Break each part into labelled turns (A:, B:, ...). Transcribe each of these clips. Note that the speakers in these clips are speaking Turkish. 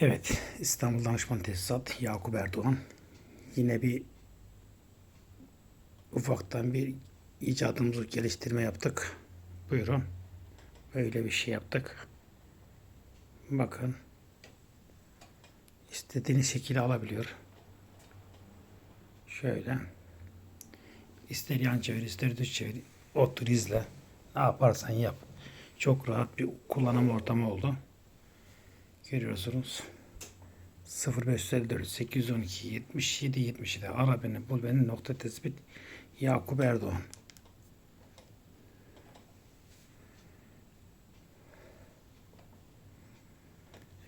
A: Evet, İstanbul Danışman Tesisat Yakup Erdoğan. Yine bir ufaktan bir icadımızı geliştirme yaptık. Buyurun. Böyle bir şey yaptık. Bakın. İstediğiniz şekilde alabiliyor. Şöyle. İster yan çevir, ister düz çevir. Otur izle. Ne yaparsan yap. Çok rahat bir kullanım ortamı oldu. Görüyorsunuz. 0554 812 77 77 ara beni bul beni nokta tespit Yakup Erdoğan.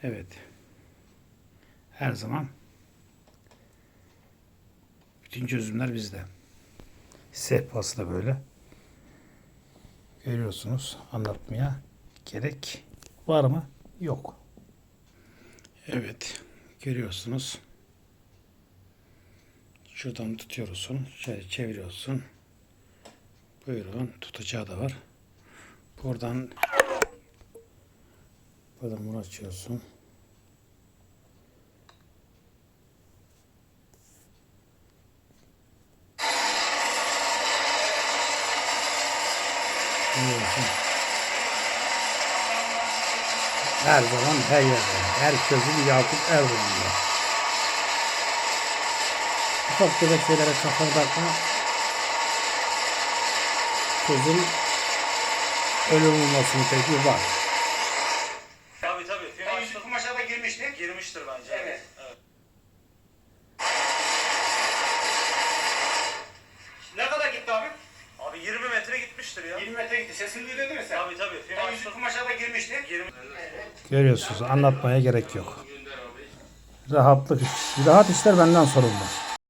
A: Evet. Her zaman bütün çözümler bizde. Sehpası da böyle. Görüyorsunuz anlatmaya gerek var mı? Yok. Evet. Görüyorsunuz. Şuradan tutuyorsun. Şöyle çeviriyorsun. Buyurun. Tutacağı da var. Buradan buradan bunu açıyorsun. Görüyorsun. Her zaman her yerde. Her çözüm Yakup Erdoğan'da. Ufak tefek şeylere kafanı takma. Çözüm ölüm olmasının peki var.
B: Tabii tabii. Film
C: Ben yüzük kumaşa da girmiştik.
B: Girmiştir bence.
C: Evet.
B: evet.
C: Ne kadar gitti abi?
B: Abi 20 metre gitmiştir ya.
C: 20 metre gitti. Sesini duydun değil mi sen?
B: Tabii tabii. Film
C: Ben
B: açtım.
C: yüzük kumaşa da girmiştik.
B: 20
A: Görüyorsunuz anlatmaya gerek yok. Rahatlık, rahat işler benden sorulmaz.